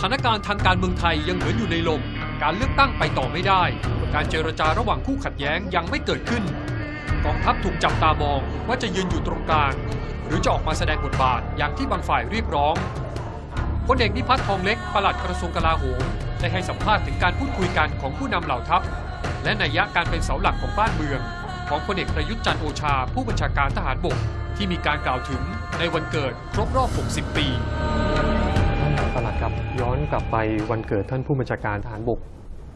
ถานการณ์ทางการเมืองไทยยังเหมือนอยู่ในลม การเลือกตั้งไปต่อไม่ได้ การเจรจาระหว่างคู่ขัดแย้งยังไม่เกิดขึ้น กองทัพถูกจับตามองว่าจะยืนอยู่ตรงกลาง หรือจะออกมาแสดงบทบาทอย่างที่บางฝ่ายเรียกร้องพลเอกนิพัฒน์ทองเล็กปลัดกระทรวงกลาโหมได้ให้สัมภาษณ์ถึงการพูดคุยกันของผู้นำเหล่าทัพ และนัยยะการเป็นเสาหลักของบ้านเมือง ของพลเอกประยุทธ์จันโอชา ผู้บัญชาการทหารบกที่มีการกล่าวถึงในวันเกิดครบรอบ 60 ปี ประหลัดครับย้อนกลับไปวันเกิดท่านผู้บัญชาการทหารบก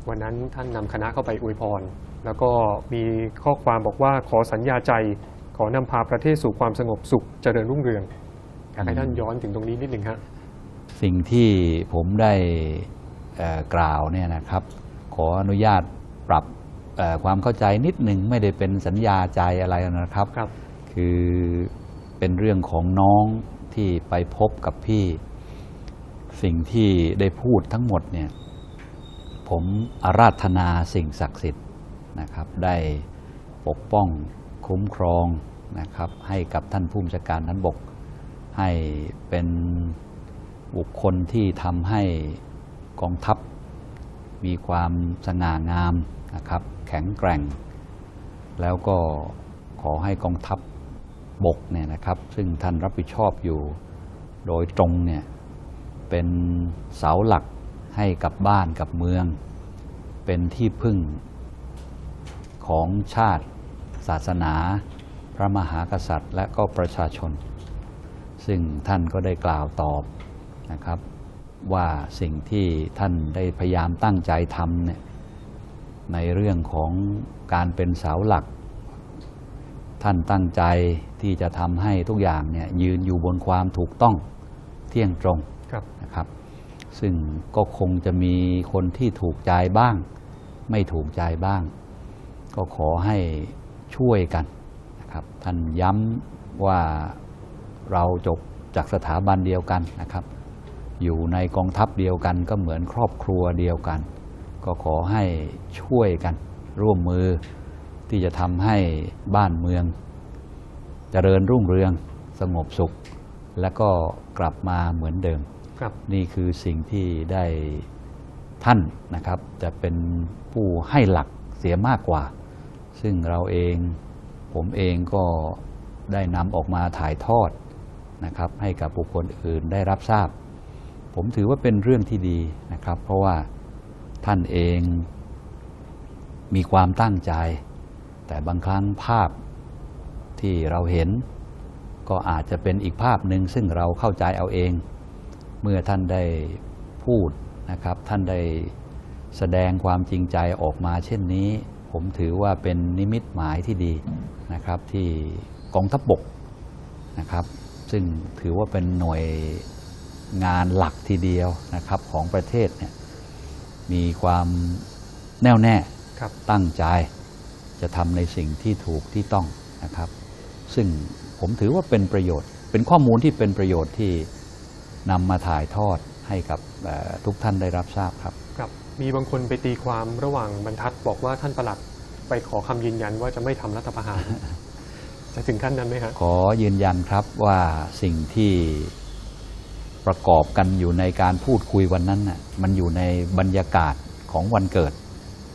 วันนั้นท่านนำคณะเข้าไปอวยพร แล้วก็มีข้อความบอกว่าขอสัญญาใจ ขอนำพาประเทศสู่ความสงบสุขเจริญรุ่งเรืองอยากให้ท่านย้อนถึงตรงนี้นิดหนึ่งฮะสิ่งที่ผมได้เอ่อกล่าวเนี่ยนะครับ ขออนุญาตปรับเอ่อความเข้าใจนิดหนึ่งไม่ได้เป็นสัญญาใจอะไรนะครับครับ คือเป็นเรื่องของน้องที่ไปพบกับพี่ สิ่งที่ได้พูดทั้งหมดเนี่ยผมอาราธนาสิ่งศักดิ์สิทธิ์นะครับ ได้ปกป้องคุ้มครองนะครับ ให้กับท่านผู้บัญชาการนั้นบก ให้เป็นบุคคลที่ทำให้กองทัพมีความสง่างามนะครับ แข็งแกร่ง แล้วก็ขอให้กองทัพบกเนี่ยนะครับ ซึ่งท่านรับผิดชอบอยู่โดยตรงเนี่ย เป็นเสาหลักให้กับบ้านกับเมือง เป็นที่พึ่งของชาติ ศาสนา พระมหากษัตริย์ และก็ประชาชน ซึ่งท่านก็ได้กล่าวตอบนะครับ ว่าสิ่งที่ท่านได้พยายามตั้งใจทำเนี่ยในเรื่องของการเป็นเสาหลัก ท่านตั้งใจที่จะทำให้ทุกอย่างเนี่ยยืนอยู่บนความถูกต้องเที่ยงตรง นะครับ ซึ่งก็คงจะมีคนที่ถูกใจบ้าง ไม่ถูกใจบ้าง ก็ขอให้ช่วยกันนะครับท่านย้ำว่าเราจบจากสถาบันเดียวกันนะครับ อยู่ในกองทัพเดียวกันก็เหมือนครอบครัวเดียวกัน ก็ขอให้ช่วยกัน ร่วมมือที่จะทำให้บ้านเมืองเจริญรุ่งเรือง สงบสุข และก็กลับมาเหมือนเดิม ครับนี่คือสิ่งที่ได้ท่านนะครับ จะเป็นผู้ให้หลักเสียมากกว่า ซึ่งเราเองผมเองก็ได้นำออกมาถ่ายทอดนะครับ ให้กับบุคคลอื่นได้รับทราบ ผมถือว่าเป็นเรื่องที่ดีนะครับ เพราะว่าท่านเองมีความตั้งใจ แต่บางครั้งภาพที่เราเห็น ก็อาจจะเป็นอีกภาพหนึ่งซึ่งเราเข้าใจเอาเอง เมื่อท่านได้พูดนะครับ ท่านได้แสดงความจริงใจออกมาเช่นนี้ ผมถือว่าเป็นนิมิตหมายที่ดีนะครับ ที่กองทัพบบกนะครับ ซึ่งถือว่าเป็นหน่วยงานหลักทีเดียวนะครับของประเทศเนี่ยมีความแน่วแน่ครับตั้งใจจะทำในสิ่งที่ถูกที่ต้องนะครับ ซึ่งผมถือว่าเป็นประโยชน์ เป็นข้อมูลที่เป็นประโยชน์ที่ นำมาถ่ายทอดให้กับเอ่อทุกท่านได้รับทราบครับครับมีบางคนไปตีความระหว่างบรรทัดบอกว่าท่านประหลัดไปขอคำยืนยันว่าจะไม่ทำรัฐประหารจะถึงขั้นนั้นไหมฮะขอยืนยันครับว่าสิ่งที่ประกอบกันอยู่ในการพูดคุยวันนั้นน่ะมันอยู่ในบรรยากาศของวันเกิด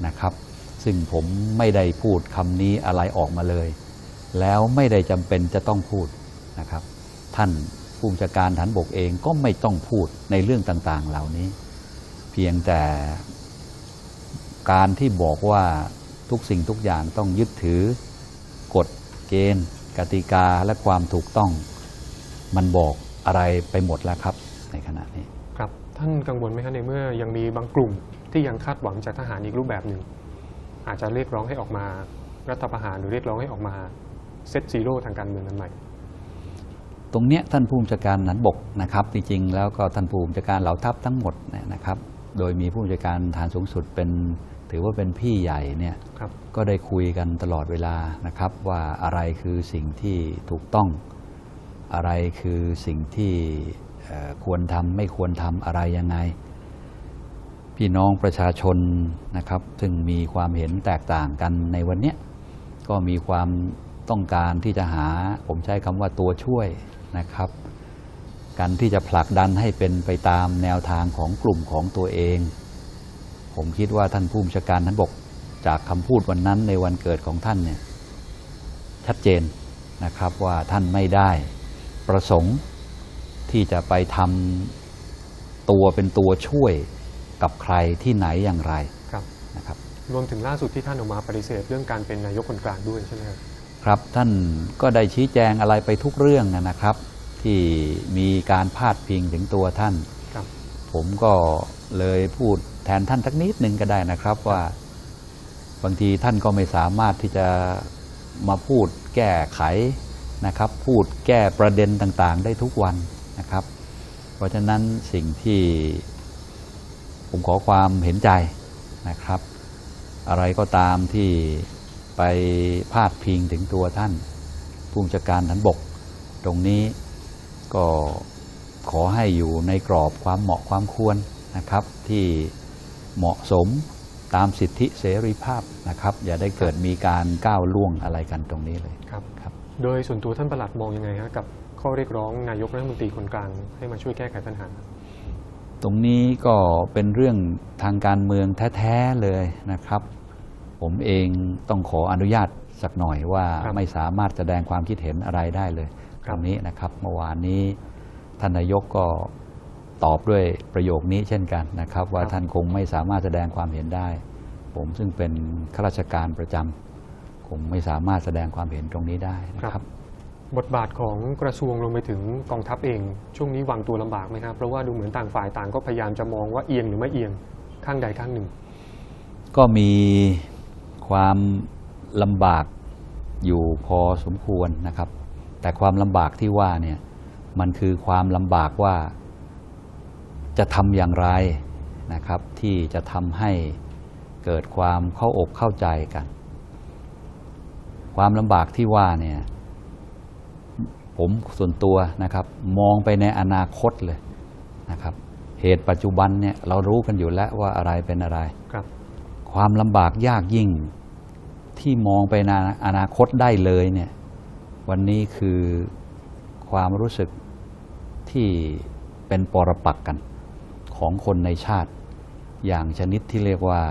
นะครับ ซึ่งผมไม่ได้พูดคำนี้อะไรออกมาเลย แล้วไม่ได้จำเป็นจะต้องพูดนะครับ ท่าน ผู้บัญชาการฐานบกเองก็ไม่ต้องพูดในเรื่องต่างๆ เหล่านี้ เพียงแต่การที่บอกว่าทุกสิ่งทุกอย่างต้องยึดถือกฎเกณฑ์ กติกาและความถูกต้อง มันบอกอะไรไปหมดแล้วครับ ในขณะนี้ครับท่านกังวลไหมฮะในเมื่อยังมีบางกลุ่มที่ยังคาดหวังจากทหารอีกรูปแบบหนึ่ง อาจจะเรียกร้องให้ออกมารัฐประหารหรือเรียกร้องให้ออกมาเซตซีโร่ทางการเมืองกันใหม่ ตรงเนี้ยท่านผู้บัญชาการฐานบกนะครับจริงๆแล้วก็ท่านผู้บัญชาการเหล่าทัพทั้งหมดเนี่ยนะครับ โดยมีผู้บัญชาการฐานสูงสุดเป็นถือว่าเป็นพี่ใหญ่เนี่ยครับก็ได้คุยกันตลอดเวลานะครับ ว่าอะไรคือสิ่งที่ถูกต้อง อะไรคือสิ่งที่เอ่อควรทำไม่ควรทำอะไรยังไง พี่น้องประชาชนนะครับ ซึ่งมีความเห็นแตกต่างกันในวันเนี้ยก็มีความต้องการที่จะหา ผมใช้คำว่าตัวช่วย นะครับกันที่จะผลักดันให้เป็นไปตามแนวทางของกลุ่มของตัวเอง ผมคิดว่าท่านผู้บัญชาการท่านบกจากคำพูดวันนั้นในวันเกิดของท่านเนี่ยชัดเจนนะครับว่าท่านไม่ได้ประสงค์ที่จะไปทำตัวเป็นตัวช่วยกับใครที่ไหนอย่างไรครับนะครับรวมถึงล่าสุดที่ท่านออกมาปฏิเสธเรื่องการเป็นนายกคนกลางด้วยใช่ไหมครับครับท่านก็ได้ชี้แจงอะไรไปทุกเรื่องนะครับ ที่มีการพาดพิงถึงตัวท่านครับผมก็เลยพูดแทนท่านสักนิดหนึ่งก็ได้นะครับว่า บางทีท่านก็ไม่สามารถที่จะมาพูดแก้ไขนะครับ พูดแก้ประเด็นต่างๆ ได้ทุกวันนะครับ เพราะฉะนั้นสิ่งที่ผมขอความเห็นใจนะครับ อะไรก็ตามที่ไปพาดพิงถึงตัวท่านผู้บัญชาการฐานบก ตรงนี้ ก็ขอให้อยู่ในกรอบความเหมาะความควรนะครับ ที่เหมาะสมตามสิทธิเสรีภาพนะครับ อย่าได้เกิดมีการก้าวล่วงอะไรกันตรงนี้เลยครับครับ โดยส่วนตัวท่านประหลัดมองยังไงฮะกับข้อเรียกร้องนายกรัฐมนตรีคนกลางให้มาช่วยแก้ไขปัญหา ตรงนี้ก็เป็นเรื่องทางการเมืองแท้ๆเลยนะครับ ผมเองต้องขออนุญาตสักหน่อยว่าครับไม่สามารถแสดงความคิดเห็นอะไรได้เลยค ตรับรงนี้นะครับ เมื่อวานนี้ท่านนายกก็ตอบด้วยประโยคนี้เช่นกันนะครับ ว่าท่านคงไม่สามารถแสดงความเห็นได้ ผมซึ่งเป็นข้าราชการประจำคงไม่สามารถแสดงความเห็นตรงนี้ได้นะครับ บทบาทของกระทรวงรวมไปถึงกองทัพเอง ช่วงนี้วางตัวลำบากไหมครับเพราะว่าดูเหมือนต่างฝ่ายต่างก็พยายามจะมองว่าเอียงหรือไม่เอียงข้างใดข้างหนึ่ง ก็มีความลำบากอยู่พอสมควรนะครับ แต่ความลำบากที่ว่าเนี่ยมันคือความลำบากว่าจะทำอย่างไรนะครับ ที่จะทำให้เกิดความเข้าอกเข้าใจกัน ความลำบากที่ว่าเนี่ยผมส่วนตัวนะครับ มองไปในอนาคตเลยนะครับ เหตุปัจจุบันเนี่ยเรารู้กันอยู่แล้วว่าอะไรเป็นอะไรครับ ความลำบากยากยิ่งที่มองไปในอนาคตได้เลยเนี่ย วันนี้คือความรู้สึกที่เป็นปรปักกันของคนในชาติ อย่างชนิดที่เรียกว่า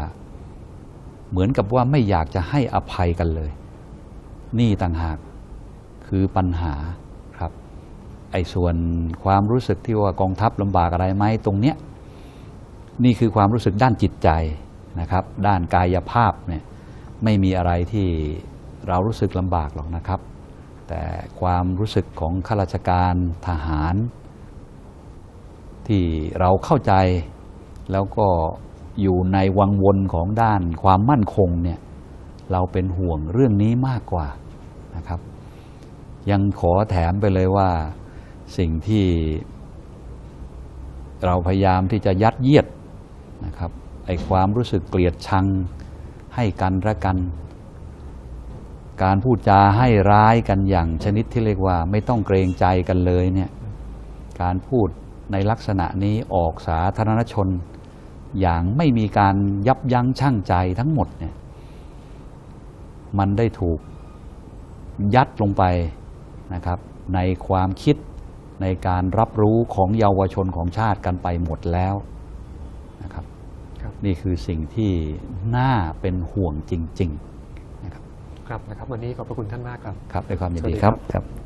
เหมือนกับว่าไม่อยากจะให้อภัยกันเลย นี่ต่างหากคือปัญหาครับ ไอ้ส่วนความรู้สึกที่ว่ากองทัพลำบากอะไรไหมตรงเนี้ยนี่คือความรู้สึกด้านจิตใจนะครับ ด้านกายภาพเนี่ยไม่มีอะไรที่เรารู้สึกลำบากหรอกนะครับ แต่ความรู้สึกของข้าราชการทหาร ที่เราเข้าใจแล้วก็อยู่ในวังวนของด้านความมั่นคงเนี่ยเราเป็นห่วงเรื่องนี้มากกว่านะครับ ยังขอแถมไปเลยว่าสิ่งที่เราพยายามที่จะยัดเยียดนะครับไอความรู้สึกเกลียดชังให้กันและกัน การพูดจาให้ร้ายกันอย่างชนิดที่เรียกว่า ไม่ต้องเกรงใจกันเลยเนี่ยการพูดในลักษณะนี้ออกสาธารณชน อย่างไม่มีการยับยั้งชั่งใจทั้งหมดเนี่ยมันได้ถูกยัดลงไปนะครับ ในความคิดในการรับรู้ของเยาวชนของชาติกันไปหมดแล้วนะครับครับนี่คือสิ่งที่น่าเป็นห่วงจริงๆนะ ครับครับนะครับ วันนี้ขอบพระคุณท่านมากครับ ครับด้วยความยินดีสวัสดีคครัรับบครับ